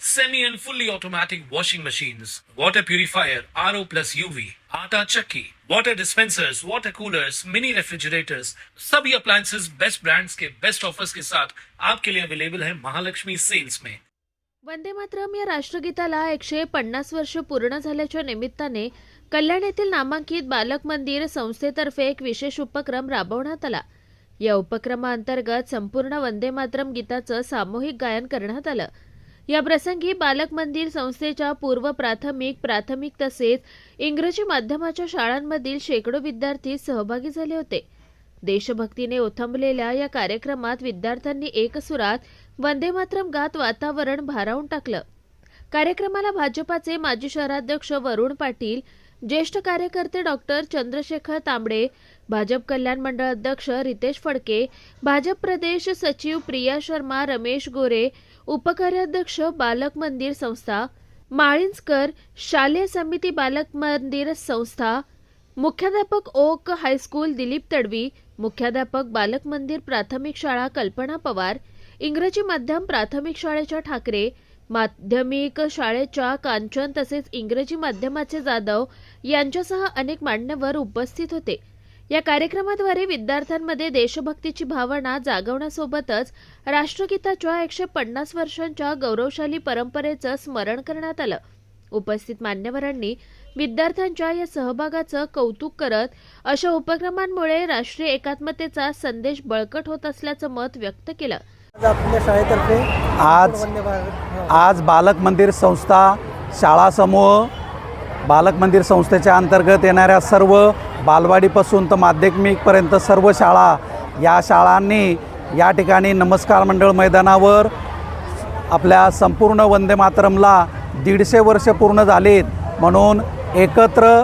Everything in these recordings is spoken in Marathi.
semi and fully automatic washing machines, water purifier, RO plus UV, आटा चक्की, water dispensers, water coolers, mini refrigerators, सभी appliances बेस्ट brands के बेस्ट ऑफर्स के साथ आपके लिए अवेलेबल है महालक्ष्मी सेल्स में वंदे मातरम या राष्ट्रगीताला एकशे पन्नास वर्ष पूर्ण झाल्याच्या निमित्ताने कल्याण येथील नामांकित बालक मंदिर संस्थेतर्फे एक विशेष उपक्रम राबवण्यात आला या उपक्रमाअंतर्गत संपूर्ण वंदे मातरम गीताचं सामूहिक गायन करण्यात आलं या प्रसंगी बालक मंदिर संस्थेच्या पूर्व प्राथमिक प्राथमिक तसेच इंग्रजी माध्यमाच्या शाळांमधील शेकडो विद्यार्थी सहभागी झाले होते. देशभक्तीने ओथंबलेल्या या कार्यक्रमात विद्यार्थ्यांनी एकसुरात वंदे मातरम गात वातावरण भारावून टाकलं. कार्यक्रमाला भाजपाचे माजी शहराध्यक्ष वरुण पाटील ज्येष्ठ कार्यकर्ते डॉक्टर चंद्रशेखर तांबडे भाजप कल्याण मंडळ अध्यक्ष रितेश फडके भाजप प्रदेश सचिव प्रिया शर्मा रमेश गोरे उपकार्याध्यक्ष बालक मंदिर संस्था माळिंजकर शालेय समिती बालक मंदिर संस्था मुख्याध्यापक ओक हायस्कूल दिलीप तडवी मुख्याध्यापक बालक मंदिर प्राथमिक शाळा कल्पना पवार इंग्रजी माध्यम प्राथमिक शाळेच्या ठाकरे माध्यमिक शाळेच्या कांचन तसेच इंग्रजी माध्यमाचे जाधव यांच्यासह अनेक मान्यवर उपस्थित होते. या कार्यक्रमाद्वारे विद्यार्थ्यांमध्ये देशभक्तीची भावना जागवण्यासोबतच राष्ट्रगीताच्या एकशे पन्नास वर्षांच्या गौरवशाली परंपरेचं स्मरण करण्यात आलं. उपस्थित मान्यवरांनी विद्यार्थ्यांच्या या सहभागाचं कौतुक करत अशा उपक्रमांमुळे राष्ट्रीय एकात्मतेचा संदेश बळकट होत असल्याचं मत व्यक्त केलं. आज भारत आज बालक मंदिर संस्था शाळा समूह बालक मंदिर संस्थेच्या अंतर्गत येणाऱ्या सर्व बालवाडीपासून तर माध्यमिकपर्यंत सर्व शाळा या शाळांनी या ठिकाणी नमस्कार मंडळ मैदानावर आपल्या संपूर्ण वंदे मातरमला दीडशे वर्ष पूर्ण झालीत. म्हणून एकत्र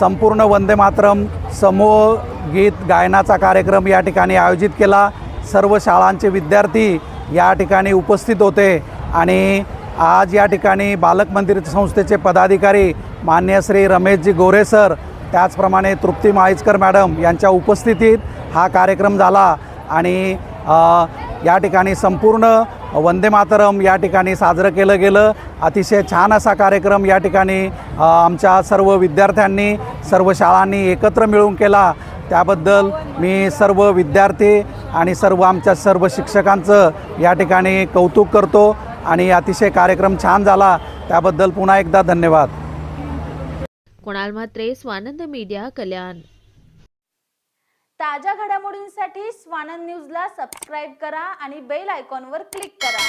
संपूर्ण वंदे मातरम समूह गीत गायनाचा कार्यक्रम या ठिकाणी आयोजित केला. सर्व शाळांचे विद्यार्थी या ठिकाणी उपस्थित होते आणि आज या ठिकाणी बालक मंदिर संस्थेचे पदाधिकारी मान्य श्री रमेशजी गोरे सर त्याचप्रमाणे तृप्ती माळीचकर मॅडम यांच्या उपस्थितीत हा कार्यक्रम झाला आणि या ठिकाणी संपूर्ण वंदे मातरम या ठिकाणी साजरं केलं गेलं. अतिशय छान असा कार्यक्रम या ठिकाणी आमच्या सर्व विद्यार्थ्यांनी सर्व शाळांनी एकत्र मिळून केला. त्याबद्दल मी सर्व विद्यार्थी आणि सर्व आमच्या सर्व शिक्षकांचं या ठिकाणी कौतुक करतो. आणि अतिशय कार्यक्रम छान झाला. त्याबद्दल पुन्हा एकदा धन्यवाद. कुणाल म्हात्रे स्वानंद मीडिया कल्याण. ताज्या घडामोडींसाठी स्वानंद न्यूजला सबस्क्राईब करा आणि बेल आयकॉनवर क्लिक करा.